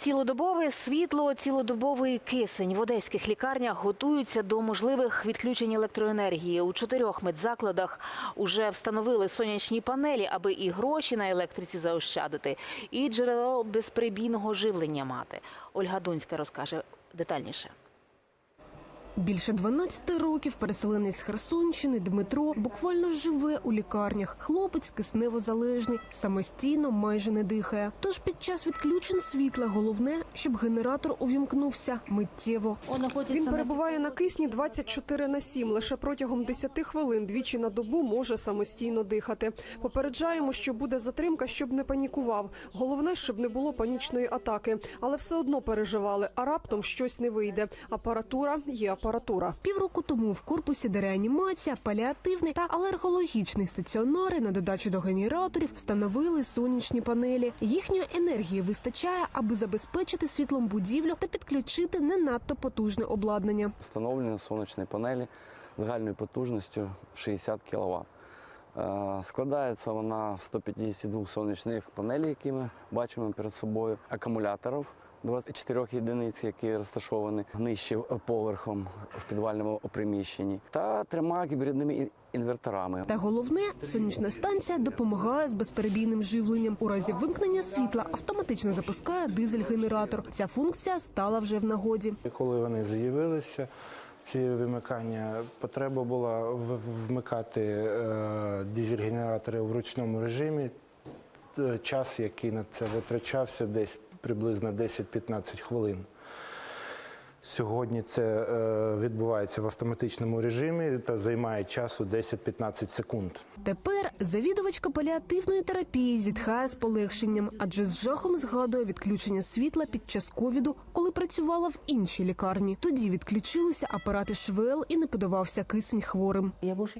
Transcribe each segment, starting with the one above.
Цілодобове світло, цілодобовий кисень в одеських лікарнях готуються до можливих відключень електроенергії. У чотирьох медзакладах уже встановили сонячні панелі, аби і гроші на електриці заощадити, і джерело безперебійного живлення мати. Ольга Дунська розкаже детальніше. Більше 12 років переселенець з Херсонщини Дмитро буквально живе у лікарнях. Хлопець кисневозалежний, самостійно майже не дихає. Тож під час відключень світла головне, щоб генератор увімкнувся миттєво. Він перебуває на кисні 24 на 7. Лише протягом 10 хвилин двічі на добу може самостійно дихати. Попереджаємо, що буде затримка, щоб не панікував. Головне, щоб не було панічної атаки, але все одно переживали. А раптом щось не вийде. Апаратура є апаратура. Півроку тому в корпусі, де реанімація, паліативний та алергологічний стаціонари на додачу до генераторів встановили сонячні панелі. Їхньої енергії вистачає, аби забезпечити світлом будівлю та підключити не надто потужне обладнання. Встановлені сонячні панелі загальною потужністю 60 кВт. Складається вона з 152 сонячних панелей, які ми бачимо перед собою, акумуляторів 24 єдиниць, які розташовані нижче поверхом в підвальному приміщенні, та трьома гібридними інверторами. Та головне, сонячна станція допомагає з безперебійним живленням. У разі вимкнення світла автоматично запускає дизель-генератор. Ця функція стала вже в нагоді. Коли вони з'явилися, ці вимикання, потреба була вмикати е, дизель-генератори в ручному режимі. Т- Час, який на це витрачався, десь приблизно 10-15 хвилин. Сьогодні це е, відбувається в автоматичному режимі та займає часу 10-15 секунд. Тепер завідувачка паліативної терапії зітхає з полегшенням, адже з жахом згадує відключення світла під час ковіду, коли працювала в іншій лікарні. Тоді відключилися апарати ШВЛ і не подавався кисень хворим.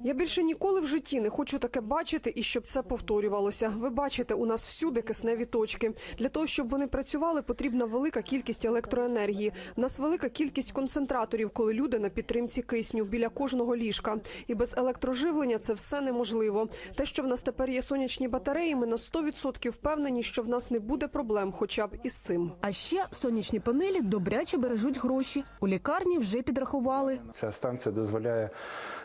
Я більше ніколи в житті не хочу таке бачити і щоб це повторювалося. Ви бачите, у нас всюди кисневі точки. Для того, щоб вони працювали, потрібна велика кількість електроенергії. У нас велика кількість концентраторів, коли люди на підтримці кисню біля кожного ліжка. І без електроживлення це все неможливо. Те, що в нас тепер є сонячні батареї, ми на 100% впевнені, що в нас не буде проблем, хоча б із цим. А ще сонячні панелі добряче бережуть гроші. У лікарні вже підрахували. Ця станція дозволяє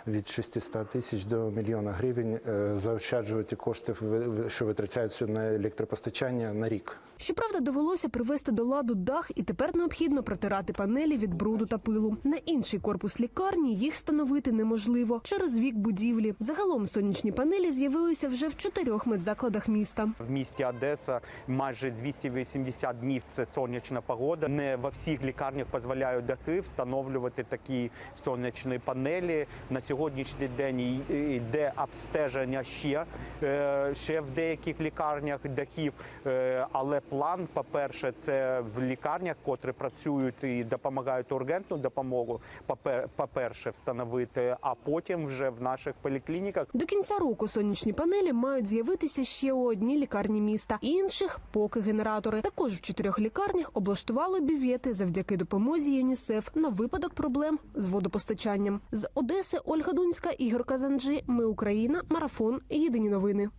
від 600 тисяч до мільйона гривень е, заощаджувати кошти, в- в- що витрачаються на електропостачання на рік. Щоправда, довелося привести до ладу дах, і тепер необхідно протирати панелі від бруду та пилу. На інший корпус лікарні їх встановити неможливо через вік будівлі. Загалом сонячні панелі з'явилися вже в чотирьох медзакладах міста. В місті Одеса майже 280 днів це сонячна погода. Не во всіх лікарнях дозволяють дахи встановлювати такі сонячні панелі. На сьогоднішній день йде обстеження ще, е, ще в деяких лікарнях дахів. Е, Але план, по-перше, це в лікарнях, котрі працюють і допомагають ургентну допомогу. По-перше, встановити, а потім вже в наших поліклініках До кінця року сонячні панелі мають з'явитися ще у одній лікарні міста. Інших поки генератори. Також в чотирьох лікарнях облаштували бювети завдяки допомозі ЮНІСЕФ на випадок проблем з водопостачанням. З Одеси Ольга Дунська, Ігор Казанджи. Ми Україна. Марафон. Єдині новини.